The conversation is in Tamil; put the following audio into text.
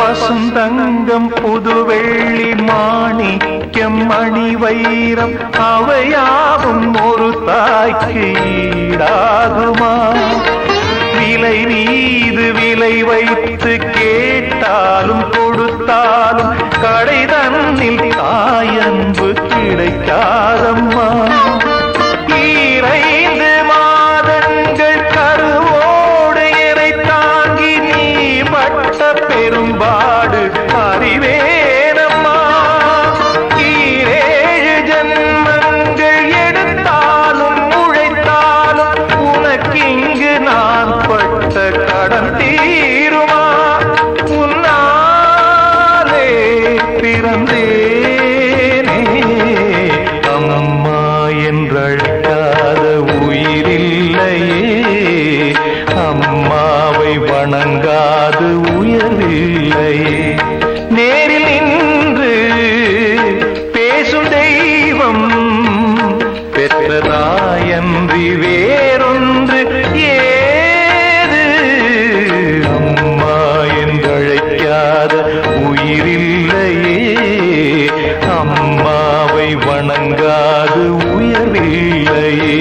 பசும் பசுந்தங்கம் புதுவெள்ளி மாணிக்கம் மணி வைரம் அவையாவும் ஒரு தாய்க்கு ஈடாகுமா? விலை மீது விலை வைத்து கேட்டாலும் கொடுத்தாலும் கடை தன்னில் தாயன்பு கிடைக்காதம்மா பெரும்பாடு அறிவேனம்மா. ஈரேழு ஜன்மங்கள் எடுத்தாலும் உழைத்தாலும் உனக்கிங்கு நான் பட்ட கடன் தீருமா? உன்னாலே பிறந்தேனே. அம்மா என்றழ வணங்காது உயரில்லையே நேரில் நின்று பேசும் தெய்வம் பெற்றதாயன்றி வேறொன்று ஏது? அம்மா என்றழைக்காத உயிரில்லையே. அம்மாவை வணங்காது உயர்வில்லையே